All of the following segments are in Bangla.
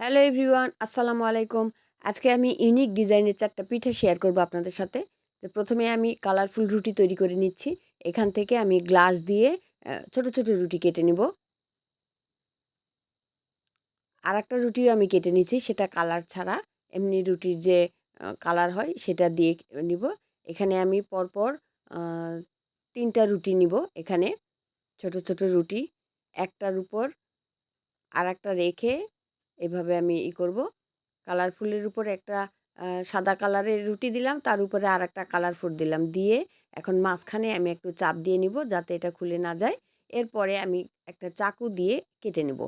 হ্যালো এভরিওয়ান, আসসালামু আলাইকুম। আজকে আমি ইউনিক ডিজাইনের চারটা পিঠা শেয়ার করব আপনাদের সাথে। তো প্রথমে আমি কালারফুল রুটি তৈরি করে নিচ্ছি। এখান থেকে আমি গ্লাস দিয়ে ছোট ছোট রুটি কেটে নিব। আর একটা রুটিও আমি কেটে নিচ্ছি, সেটা কালার ছাড়া। এমনি রুটির যে কালার হয়, সেটা দিয়ে নিব। এখানে আমি পরপর তিনটা রুটি নিব এখানে। ছোট ছোট রুটি, একটার উপর আর একটা রেখে এভাবে আমি ই করব। কালারফুলের উপর একটা সাদা কালারের রুটি দিলাম, তার উপরে আর একটা কালারফুল দিলাম। দিয়ে এখন মাঝখানে আমি একটু চাপ দিয়ে নিব যাতে এটা খুলে না যায়। এরপরে আমি একটা চাকু দিয়ে কেটে নেব।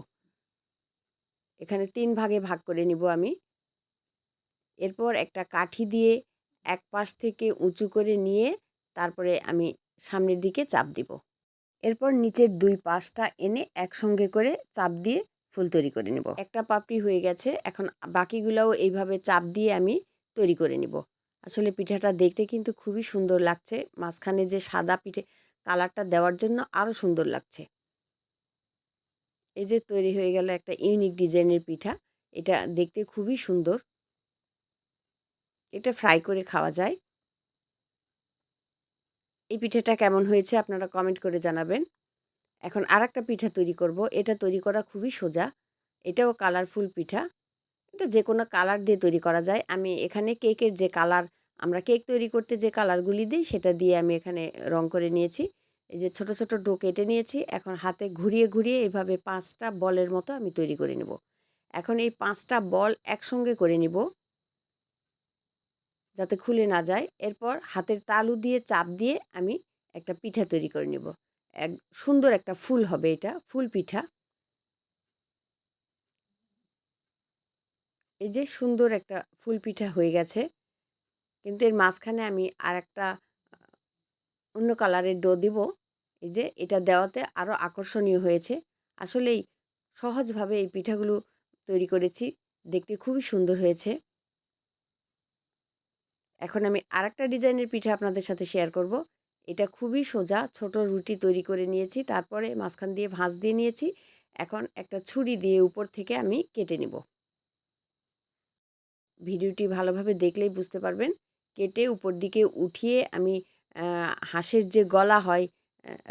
এখানে তিন ভাগে ভাগ করে নিব আমি। এরপর একটা কাঠি দিয়ে এক পাশ থেকে উঁচু করে নিয়ে তারপরে আমি সামনের দিকে চাপ দিব। এরপর নিচের দুই পাশটা এনে একসঙ্গে করে চাপ দিয়ে ফুল তৈরি করে নেব। একটা পাপড়ি হয়ে গেছে, এখন বাকিগুলোও এইভাবে চাপ দিয়ে আমি তৈরি করে নিব। আসলে পিঠাটা দেখতে কিন্তু খুবই সুন্দর লাগছে, মাঝখানে যে সাদা পিঠে কালারটা দেওয়ার জন্য আরও সুন্দর লাগছে। এই যে তৈরি হয়ে গেল একটা ইউনিক ডিজাইনের পিঠা, এটা দেখতে খুবই সুন্দর। এটা ফ্রাই করে খাওয়া যায়। এই পিঠাটা কেমন হয়েছে আপনারা কমেন্ট করে জানাবেন। এখন আর একটা পিঠা তৈরি করব। এটা তৈরি করা খুবই সোজা। এটাও কালারফুল পিঠা। এটা যে কোনো কালার দিয়ে তৈরি করা যায়। আমি এখানে কেকের যে কালার আমরা কেক তৈরি করতে যে কালারগুলি দিই, সেটা দিয়ে আমি এখানে রং করে নিয়েছি। এই যে ছোট ছোট ডো কেটে নিয়েছি। এখন হাতে ঘুরিয়ে ঘুরিয়ে এভাবে পাঁচটা বলের মতো আমি তৈরি করে নেব। এখন এই পাঁচটা বল একসঙ্গে করে নিব। যাতে খুলে না যায়। এরপর হাতের তালু দিয়ে চাপ দিয়ে আমি একটা পিঠা তৈরি করে নেব। এক সুন্দর একটা ফুল হবে এটা, ফুল পিঠা। এই যে সুন্দর একটা ফুল পিঠা হয়ে গেছে। কিন্তু এর মাঝখানে আমি আর একটা অন্য কালারের ডো দিব। এই যে এটা দেওয়াতে আরও আকর্ষণীয় হয়েছে। আসলেই সহজভাবে এই পিঠাগুলো তৈরি করেছি। দেখতে খুবই সুন্দর হয়েছে। এখন আমি আরেকটা ডিজাইনের পিঠা আপনাদের সাথে শেয়ার করব। এটা খুবই সোজা। ছোট রুটি তৈরি করে নিয়েছি, তারপরে মাঝখান দিয়ে ভাঁজ দিয়ে নিয়েছি। এখন একটা ছুরি দিয়ে উপর থেকে আমি কেটে নিব। ভিডিওটি ভালোভাবে দেখলেই বুঝতে পারবেন। কেটে উপর দিকে উঠিয়ে আমি হাঁসের যে গলা হয়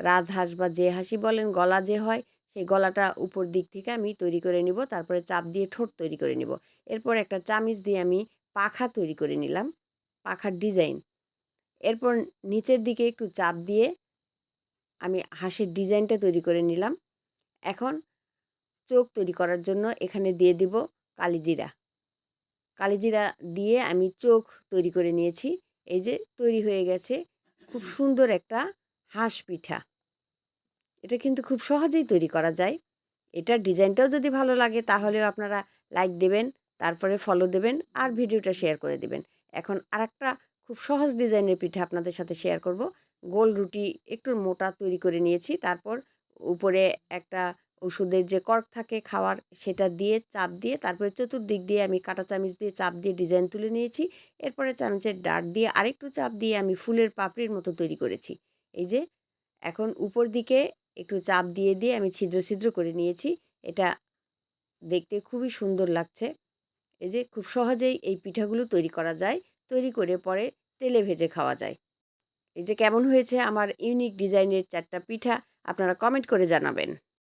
রাজহাঁস বা যে হাসি বলেন, গলা যে হয়, সেই গলাটা উপর দিক থেকে আমি তৈরি করে নিব। তারপরে চাপ দিয়ে ঠোঁট তৈরি করে নিব। এরপর একটা চামিচ দিয়ে আমি পাখা তৈরি করে নিলাম। পাখার ডিজাইন। এরপর নিচের দিকে একটু চাপ দিয়ে আমি হাঁসের ডিজাইনটা তৈরি করে নিলাম। এখন চোখ তৈরি করার জন্য এখানে দিয়ে দিব কালিজিরা কালিজিরা দিয়ে আমি চোখ তৈরি করে নিয়েছি। এই যে তৈরি হয়ে গেছে খুব সুন্দর একটা হাঁস পিঠা। এটা কিন্তু খুব সহজেই তৈরি করা যায়। এটার ডিজাইনটাও যদি ভালো লাগে তাহলেও আপনারা লাইক দেবেন, তারপরে ফলো দেবেন আর ভিডিওটা শেয়ার করে দেবেন। এখন আর একটা খুব সহজ ডিজাইনের পিঠা আপনাদের সাথে শেয়ার করব। গোল রুটি একটু মোটা তৈরি করে নিয়েছি, তারপর উপরে একটা ওষুধের যে কর্ক থাকে খাওয়ার, সেটা দিয়ে চাপ দিয়ে, তারপরে চতুর্দিক দিয়ে আমি কাটা চামিচ দিয়ে চাপ দিয়ে ডিজাইন তুলে নিয়েছি। এরপরে চামচের ডাট দিয়ে আরেকটু চাপ দিয়ে আমি ফুলের পাপড়ির মতো তৈরি করেছি। এই যে, এখন উপর দিকে একটু চাপ দিয়ে দিয়ে আমি ছিদ্র ছিদ্র করে নিয়েছি। এটা দেখতে খুবই সুন্দর লাগছে। এই যে, খুব সহজেই এই পিঠাগুলো তৈরি করা যায়। তৈরি করে পরে তেলে ভেজে খাওয়া যায়। এই যে কেমন হয়েছে আমার ইউনিক ডিজাইনের চারটা পিঠা, আপনারা কমেন্ট করে জানাবেন।